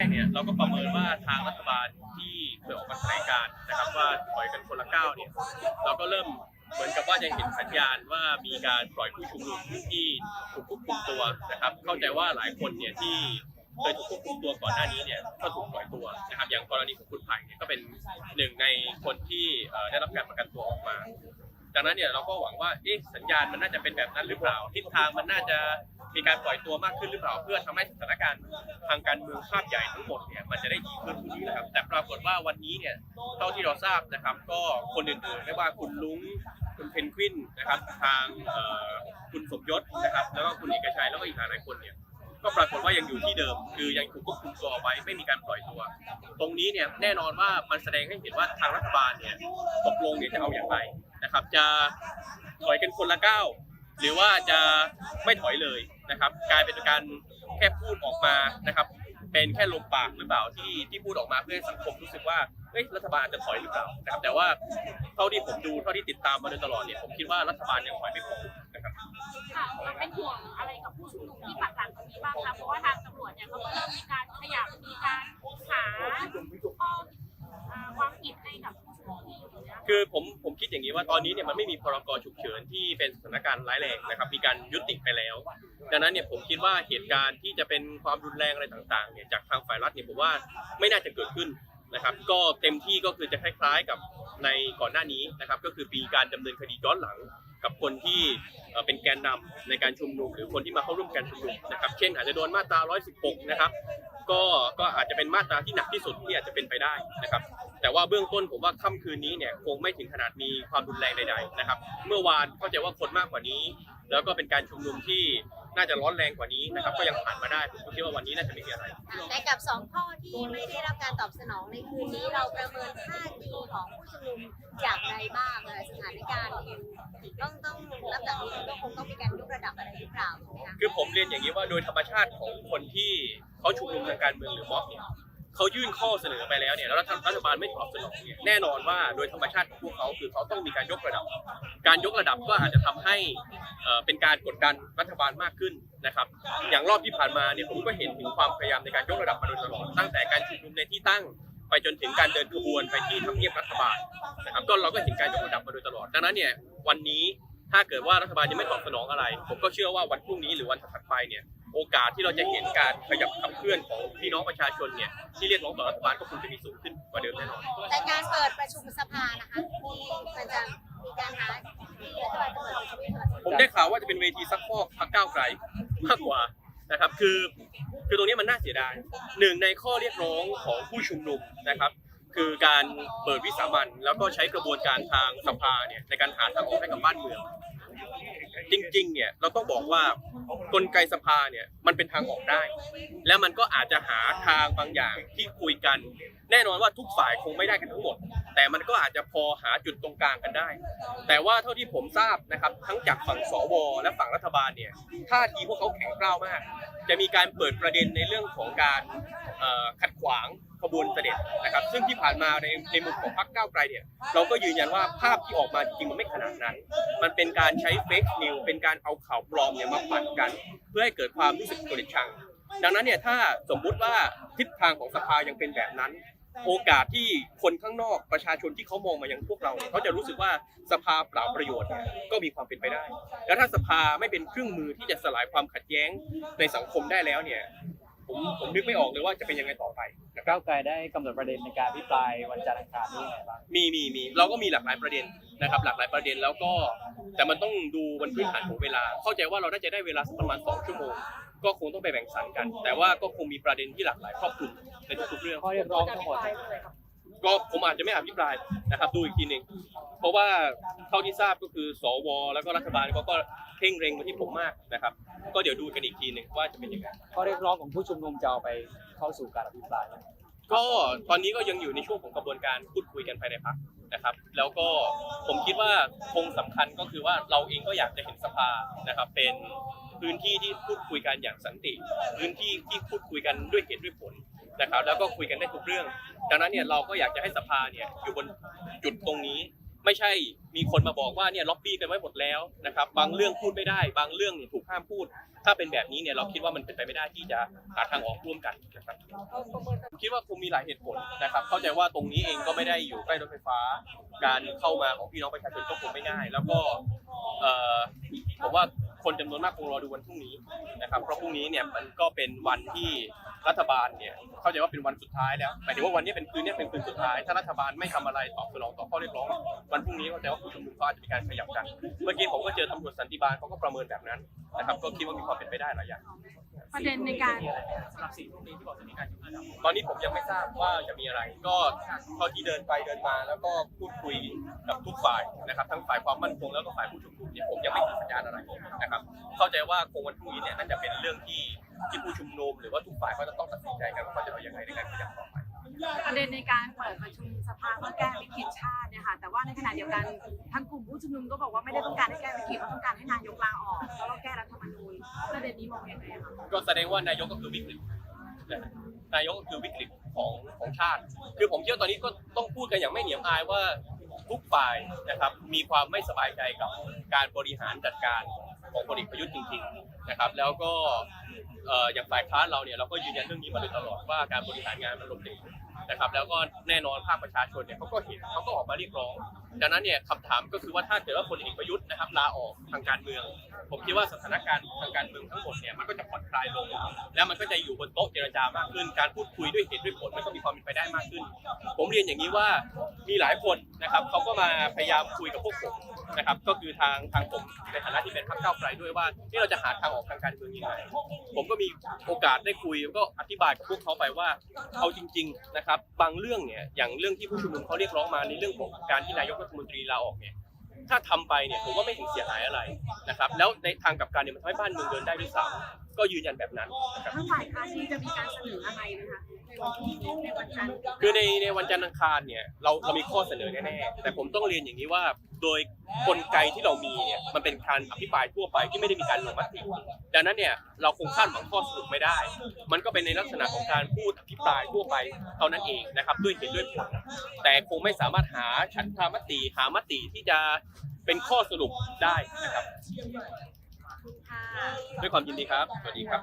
แรกเนี่ยเราก็ประเมินว่าทางรัฐบาลที่เคยออกมาแถลงการนะครับว่าถอยกันคนละก้าวเนี่ยเราก็เริ่มเหมือนกับว่าจะเห็นสัญญาณว่ามีการปล่อยผู้ชุมนุมที่ถูกควบคุมตัวนะครับ เข้าใจว่าหลายคนเนี่ยที่เคยถูกควบคุมตัวก่อนหน้านี้เนี่ยก็ถูกปล่อยตัวนะครับ อย่างกรณีของคุณไผ่เนี่ยก็เป็นหนึ่งในคนที่ได้รับการประกันตัวออกมา ดังนั้นเนี่ยเราก็หวังว่าเอ๊ะสัญญาณมันน่าจะเป็นแบบนั้นหรือเปล่าทิศทางมันน่าจะ มีการปล่อยตัวมากขึ้นหรือเปล่าเพื่อทำให้สถานการณ์ทางการเมืองภาพใหญ่ทั้งหมดเนี่ยมันจะได้ดีขึ้นนะครับ แต่ปรากฏว่าวันนี้เนี่ยเท่าที่เราทราบนะครับ ก็คนอื่นๆไม่ว่าคุณลุงคุณเพนกวินนะครับทางคุณสมยศนะครับแล้วก็คุณเอกชัยแล้วก็อีกหลายคนเนี่ยก็ปรากฏว่ายังอยู่ที่เดิม คือยังถูกควบคุมตัวเอาไว้ไม่มีการปล่อยตัว ตรงนี้เนี่ยแน่นอนว่ามันแสดงให้เห็นว่าทางรัฐบาลเนี่ยตกลงเนี่ยจะเอาอย่างไรนะครับ จะถอยกันคนละก้าว หรือว่าจะไม่ถอยเลยนะครับ กลายเป็นการแค่พูดออกมานะครับ เป็นแค่ลมปากหรือเปล่าที่ที่พูดออกมาเพื่อให้สังคมรู้สึกว่าเอ้ยรัฐบาลจะถอยหรือเปล่านะครับแต่ว่าเท่าที่ผมดูเท่าที่ติดตามมาโดยตลอดเนี่ยผมคิดว่ารัฐบาลยังถอยไม่พอนะครับ ค่ะเราเป็นห่วงอะไรกับ ว่าตอนนี้เนี่ยมันไม่มีพรกฉุกเฉินที่เป็นสถานการณ์ร้ายแรงนะครับ มีการยุติไปแล้ว ดังนั้นเนี่ยผมคิดว่าเหตุการณ์ที่จะเป็นความรุนแรงอะไรต่างๆเนี่ยจากทางฝ่ายรัฐเนี่ยผมว่าไม่น่าจะเกิดขึ้นนะครับ ก็เต็มที่ก็คือจะคล้ายๆกับในก่อนหน้านี้นะครับ ก็คือปีการดำเนินคดีย้อนหลังกับคนที่เป็นแกนนำในการชุมนุม หรือคนที่มาเข้าร่วมการชุมนุมนะครับ เช่น อาจจะโดนมาตรา 116 นะครับ ก็ก็อาจจะเป็นมาตราที่หนักที่สุดที่อาจจะเป็นไปได้นะครับ แต่ว่าเบื้องต้นผมว่าค่ำคืนนี้เนี่ยคงไม่ถึงขนาดมีความรุนแรงใดๆนะครับ เมื่อวานเข้าใจว่าคนมากกว่านี้ แล้วก็เป็นการชุมนุมที่น่าจะร้อนแรงกว่านี้นะครับ ก็ยังผ่านมาได้ผมก็คิดว่าวันนี้น่าจะไม่มีอะไรแต่กับสองข้อที่ไม่ได้รับการตอบสนองในคืนนี้เราประเมินท่าทีของผู้ชุมนุมอย่างไรบ้างเลยสถานการณ์ต้องต้องนับจากนี้ก็คงต้องมีการยกระดับอะไรหรือเปล่าถูกไหมคะคือผมเรียนอย่างนี้ว่าโดยธรรมชาติของคนที่เขาชุมนุมทางการเมืองหรือม็อบเนี่ย เขายื่นข้อเสนอไปแล้วเนี่ยแล้วรัฐบาลไม่ตอบสนองเนี่ยแน่นอนว่าโดยธรรมชาติของพวกเขาคือเขาต้องมีการยกระดับ การยกระดับก็อาจจะทำให้เอ่อเป็นการกดดันรัฐบาลมากขึ้นนะครับ อย่างรอบที่ผ่านมาเนี่ยผมก็เห็นถึงความพยายามในการยกระดับมาโดยตลอดตั้งแต่การชุมนุมในที่ตั้งไปจนถึงการเดินขบวนไปที่ทำเนียบรัฐบาลนะครับก็เราก็เห็นการยกระดับมาโดยตลอด ดังนั้นเนี่ยวันนี้ถ้าเกิดว่ารัฐบาลยังไม่ตอบสนองอะไร ผมก็เชื่อว่าวันพรุ่งนี้หรือวันถัดไปเนี่ย โอกาสที่เราจะเห็นการขยับขับเคลื่อนของพี่น้องประชาชนเนี่ยที่เรียกร้องต่อรัฐบาลก็คงจะมีสูงขึ้นกว่าเดิมแน่นอน แต่การเปิดประชุมสภานะคะที่มันจะมีการหาที่รัฐบาลจะเปิดประชุมเปิดผมได้ข่าวว่าจะเป็นเวทีซักฟอกพรรคก้าวไกลมากกว่านะครับคือคือตรงนี้มันน่าเสียดายหนึ่งในข้อเรียกร้องของผู้ชุมนุมนะครับ คือการเปิดวิสามันแล้วก็ใช้กระบวนการทางสภาเนี่ยในการหาทางออกให้กับบ้านเมือง จริง ๆ เนี่ยเราต้องบอกว่ากลไกสภาเนี่ยมันเป็นทางออกได้ แล้วมันก็อาจจะหาทางบางอย่างที่คุยกัน แน่นอนว่าทุกฝ่ายคงไม่ได้กันทั้งหมด แต่มันก็อาจจะพอหาจุดตรงกลางกันได้ แต่ว่าเท่าที่ผมทราบนะครับทั้งจากฝั่งสว และฝั่งรัฐบาลเนี่ยท่าทีพวกเขาแข็งกร้าวมาก จะมีการเปิดประเด็นในเรื่องของการขัดขวาง ขบวนเสด็จนะครับ ซึ่งที่ผ่านมาในในมุมของพรรคก้าวไกลเนี่ยเราก็ยืนยันว่าภาพที่ออกมาจริงมันไม่ขนาดนั้น มันเป็นการใช้เฟกนิวเป็นการเอาข่าวปลอมเนี่ยมาปั่นกัน เพื่อให้เกิดความรู้สึกกลียดชัง ดังนั้นเนี่ยถ้าสมมุติว่าทิศทางของสภายังเป็นแบบนั้น โอกาสที่คนข้างนอกประชาชนที่เขามองมายังพวกเรา เขาจะรู้สึกว่าสภาเปล่าประโยชน์ก็มีความเป็นไปได้ แล้วถ้าสภาไม่เป็นเครื่องมือที่จะสลายความขัดแย้งในสังคมได้แล้วเนี่ย ผมผมนึกไม่ออกเลยว่าจะเป็นยังไงต่อไปนะครับก้าวไกลได้กำหนดประเด็นในการพิปรายวันจันทร์อังคารนี้ยังไงบ้าง มีมีมีเราก็มีหลากหลายประเด็นนะครับ หลากหลายประเด็นแล้วก็ แต่มันต้องดูวันพื้นฐานของเวลา เข้าใจว่าเราน่าจะได้เวลาสักประมาณ 2 ชั่วโมง ก็คงต้องไปแบ่งสรรกัน แต่ว่าก็คงมีประเด็นที่หลากหลายครอบคลุมในทุกๆเรื่อง ข้อเรียกร้องทั้งหมด ก็ผมอาจจะไม่อภิปรายนะครับดูอีกทีหนึ่งเพราะว่าเท่าที่ทราบก็คือ สว แล้วก็รัฐบาลเขาก็เพ่งเร็งมาที่ผมมากนะครับ ก็เดี๋ยวดูกันอีกทีหนึ่งว่าจะเป็นยังไง ข้อเรียกร้องของผู้ชุมนุมจะเอาไปเข้าสู่การอภิปรายไหมก็ตอนนี้ก็ยังอยู่ในช่วงของกระบวนการพูดคุยกันภายในพรรคนะครับ แล้วก็ผมคิดว่าคงสำคัญก็คือว่าเราเองก็อยากจะเห็นสภานะครับ เป็นพื้นที่ที่พูดคุยกันอย่างสันติ พื้นที่ที่พูดคุยกันด้วยเหตุด้วยผลนะครับ แล้วก็คุยกันได้ทุกเรื่อง ดังนั้นเนี่ยเราก็อยากจะให้สภาเนี่ยอยู่บนจุดตรงนี้ ไม่ใช่มีคนมาบอกว่าเนี่ยล็อบบี้กันไว้หมดแล้วนะครับบางเรื่องพูดไม่ได้ บางเรื่องถูกห้ามพูด ถ้าเป็นแบบนี้เนี่ยเราคิดว่ามันเป็นไปไม่ได้ที่จะหาทางออกร่วมกันนะครับผมคิดว่าคงมีหลายเหตุผลนะครับ เข้าใจว่าตรงนี้เองก็ไม่ได้อยู่ใกล้รถไฟฟ้า การเข้ามาของพี่น้องประชาชนก็คงไม่ง่าย แล้วก็ผมว่า คนจำนวนมากคงรอดูวันพรุ่งนี้นะครับเพราะพรุ่งนี้เนี่ยมันก็เป็นวันที่รัฐบาลเนี่ยเข้าใจว่าเป็นวันสุดท้ายแล้วหมายถึงว่าวันนี้เป็นคืนนี้เป็นคืนสุดท้าย ถ้ารัฐบาลไม่ทำอะไรตอบสนองต่อข้อเรียกร้องวันพรุ่งนี้เข้าใจว่าผู้ชุมนุมก็อาจจะมีการขยับกัน เมื่อกี้ผมก็เจอตำรวจสันติบาลเขาก็ประเมินแบบนั้นนะครับก็คิดว่ามีความเป็นไปได้หลายอย่าง ประเด็นในการ สำหรับสิ่งพวกนี้ที่บอกจะมีการชุมนุมตอนนี้ผมยังไม่ทราบว่าจะมีอะไร ก็เท่าที่เดินไปเดินมาแล้วก็พูดคุยกับทุกฝ่ายนะครับ ทั้งฝ่ายความมั่นคงแล้วก็ฝ่ายผู้ชุมนุมเนี่ยผมยังไม่เห็นสัญญาณอะไรนะครับ เข้าใจว่าคงวันพรุ่งนี้เนี่ยน่าจะเป็นเรื่องที่ที่ผู้ชุมนุมหรือว่าทุกฝ่ายก็จะต้องตัดสินใจกันว่าเขาจะเอาอย่างไรในการขยับต่อไป ประเด็นในการเปิดประชุมสภาเพื่อแก้วิกฤตชาติเนี่ยค่ะแต่ว่าในขณะเดียวกันทางกลุ่มผู้ชุมนุมก็บอกว่าไม่ได้ต้องการให้แก้วิกฤตเขาต้องการให้นายกลาออกแล้วก็แก้รัฐ ด็นนี้มองยังไงอะคะก็แสดงว่านายกก็คือวิกฤตนะนายกก็คือวิกฤตของของชาติ คือผมคิดว่าตอนนี้ก็ต้องพูดกันอย่างไม่เหนียมอายว่าทุกฝ่ายนะครับมีความไม่สบายใจกับการบริหารจัดการของพลเอกประยุทธ์จริงๆนะครับ แล้วก็เอ่ออย่างฝ่ายค้านเราเนี่ยเราก็ยืนยันเรื่องนี้มาโดยตลอดว่าการบริหารงานมันล้มเหลวนะครับ แล้วก็แน่นอนภาคประชาชนเนี่ยเขาก็เห็นเขาก็ออกมาเรียกร้อง ดังนั้นเนี่ยคำถามก็คือว่าถ้าเกิดว่าคนเอกประยุทธ์นะครับลาออกทางการเมือง ผมคิดว่าสถานการณ์ทางการเมืองทั้งหมดเนี่ยมันก็จะผ่อนคลายลง แล้วมันก็จะอยู่บนโต๊ะเจรจามากขึ้น การพูดคุยด้วยเหตุด้วยผลมันก็มีความเป็นไปได้มากขึ้น ผมเรียนอย่างนี้ว่ามีหลายคนนะครับเขาก็มาพยายามคุยกับพวกผม นะครับก็คือทางทางผมในฐานะที่เป็นพรรคก้าวไกลด้วยว่าที่เราจะหาทางออกทางการเมืองยังไงผมก็มีโอกาสได้คุยแล้วก็อธิบายกับพวกเขาไปว่าเอาจริง ๆนะครับ บางเรื่องเนี่ยอย่างเรื่องที่ผู้ชุมนุมเขาเรียกร้องมาในเรื่องของการที่นายกรัฐมนตรีลาออกเนี่ยถ้าทำไปเนี่ยผมว่าไม่เห็นเสียหายอะไรนะครับแล้วในทางกลับการเนี่ยมันทำให้บ้านเมืองเดินได้ด้วยซ้ำ ก็ยืนยันแบบนั้นนะครับทั้งฝ่ายค้านที่จะมีการเสนออะไรนะคะในวันที่ในวันจันทร์คือในในวันจันทร์อังคารเนี่ยเราเรามีข้อเสนอแน่ๆแต่ผมต้องเรียนอย่างนี้ว่า โดยกลไกที่เรามีเนี่ยมันเป็นการอภิปรายทั่วไปที่ไม่ได้มีการลงมติดังนั้นเนี่ยเราคงคาดหวังข้อสรุปไม่ได้ มันก็เป็นในลักษณะของการพูดอภิปรายทั่วไปเท่านั้นเองนะครับด้วยเหตุด้วยผลแต่คงไม่สามารถหาฉันทามติหามติที่จะเป็นข้อสรุปได้นะครับค่ะ ด้วยความยินดีครับ สวัสดีครับ